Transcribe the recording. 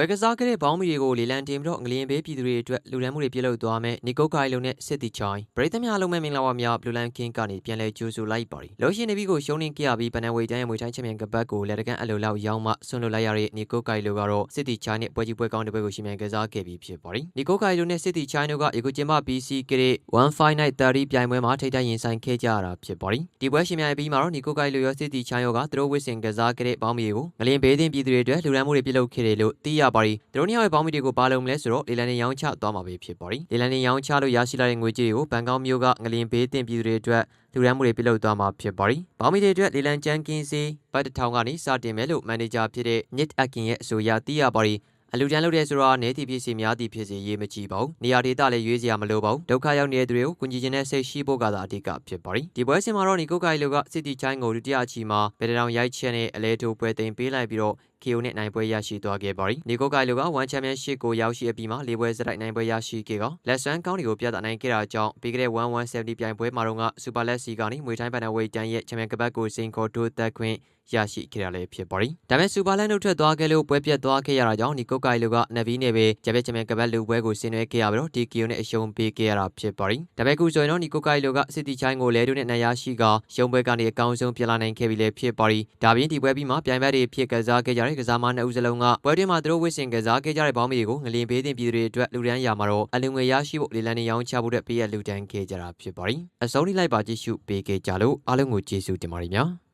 ပွဲကစားခဲ့တဲ့ဘောင်းမီတွေကိုလေလံတင်ပြီးတော့ငလျင်ဘေးပြည်သူတွေအတွက်လူဒန်းမှုတွေပြုလုပ်သွားမယ်နီကိုကိုင်လုံနဲ့စစ်တီချိုင်းပရိသတ်များလုံးမဲ့မင်္ဂလာပါများဘလူးလန်ကင်းကနေပြန်လဲကြိုးဆိုလိုက်ပါရီလောရှင်နေပြီးကိုရှုံးနေကြရပြီးပနဝေတန်းရဲ့မွေတိုင်းချန်ပီယံကပတ်ကိုလက်တကန်အလိုလောက်ရောင်းမှဆွန့်လွတ်လိုက်ရတဲ့နီကိုကိုင်လုံကတော့စစ်တီချိုင်းနဲ့ပွဲကြီးပွဲကောင်းတဲ့ပွဲကိုရှင်မြန်ကစားခဲ့ပြီးဖြစ်ပါရီနီကိုကိုင်လုံနဲ့စစ်တီချိုင်းတို့ကရေကိုကျင်းပ BC ကတဲ့1 Fight Night 30ပြိုင်ပွဲမှာထိတ်တိုက်ရင်ဆိုင်ခဲ့ကြရတာဖြစ်ပါရီဒီပွဲရှင်မြန်ပြီးမှာတော့နီကိုကိုင်လုံရောစစ်တီချိုင်းတို့ကသူတို့ဝစ်စင်ကစားခဲ့တဲ့ဘောင်းမီတွေကိုငလျင်ဘေးတင်ပြည်သူတွေအတွက်လူဒန်းမှုတွေပြုလုပ်ခဲ့တယ်လို့သိရပါရီသူတို့နှစ်ယောက်ရဲ့ဘောင်းမီတွေကိုဘာလုပ်မလဲဆိုတော့လေလံနေရောင်းချသွားမှာပဲဖြစ်ပါရီလေလံနေရောင်းချလို့ရရှိလာတဲ့ငွေကြေးတွေကိုဘန်ကောက်မြို့ကငလျင်ဘေးတင်ပြည်သူတွေအတွက်လူဒန်းမှုတွေပြုလုပ်သွားမှာဖြစ်ပါရီဘောင်းမီတွေအတွက်လေလံကြမ်းကင်းစေးဘတ်တစ်ထောင်ကနေစတင်မယ်လို့မန်နေဂျာဖြစ်တဲ့ Nit Akin ရဲ့အဆိုအရသိရပါရီ အလူတန်းလုပ်တဲ့ဆိုတာနေတီဖြစ်စီများတီဖြစ်စီရေးမကြည့်ပါဘူးနေရာဒေသလည်းရွေးစရာမလိုပါဘူးဒုက္ခရောက်နေတဲ့သူတွေကိုကူညီခြင်းနဲ့စိတ်ရှိဖို့ကသာအဓိကဖြစ်ပါရီဒီပွဲစဉ်မှာတော့နီကိုကိုင်လိုကစစ်တီချိုင်းကိုဒုတိယအချီမှာဗေဒတောင်ရိုက်ချက်နဲ့အလဲတိုပွဲသိမ်းပေးလိုက်ပြီးတော့ KO နဲ့နိုင်ပွဲရရှိသွားခဲ့ပါရီနီကိုကိုင်လိုက1 Championship ကိုရောက်ရှိအပြီးမှာ၄ပွဲစတိုက်နိုင်ပွဲရရှိခဲ့ကလက်ဆွမ်းကောင်းတွေကိုပြသနိုင်ခဲ့တာကြောင့်ပြီးခဲ့တဲ့1170ပြိုင်ပွဲမှာတော့က Super Let's See ကနေမွေတိုင်းပန်နယ်ဝေးတန်းရဲ့ချန်ပီယံကပတ်ကိုစိန်ခေါ်ထိုးသက်ခွင့်ရရှိခဲ့ရလဲဖြစ်ပါရီဒါပေမဲ့စူပါလန်တို့ထွက်သွားခဲ့လို့ပွဲပြတ်သွားခဲ့ရတာကြောင့်နီကိုကိုင်လိုကနဗီနဲ့ပဲဂျပန်ချန်ပီယံကပတ်လူပွဲကိုဆင်နွှဲခဲ့ရပြီးတော့ TKO နဲ့အရှုံးပေးခဲ့ရတာဖြစ်ပါရီဒါပေမဲ့ခုဆိုရင်တော့နီကိုကိုင်လိုကစစ်တီချိုင်းကိုလဲတို့နဲ့နိုင်ရရှိကရုံပွဲကနေအကောင်းဆုံးပြလာနိုင်ခဲ့ပြီလဲဖြစ်ပါရီဒါပြင်ဒီပွဲပြီးမှပြိုင်ဘက်တွေဖြစ်ကစားခဲ့ကြတဲ့ကစားမနှစ်ဦးစလုံးကပွဲတွင်းမှာသူတို့ဝစ်စင်ကစားခဲ့ကြတဲ့ဘောင်းမီတွေကိုငလျင်ပေးတင်ပြည်သူတွေအတွက်လူဒန်းရာမှာတော့အလူငွေရရှိဖို့လေလံနေရောင်းချဖို့အတွက်ပေးရလူဒန်းခဲ့ကြတာဖြစ်ပါရီအဆုံးထိလိုက်ပါကြည့်ရှုပေးခဲ့ကြလို့အားလုံးကိုကျေးဇူးတင်ပါတယ်များ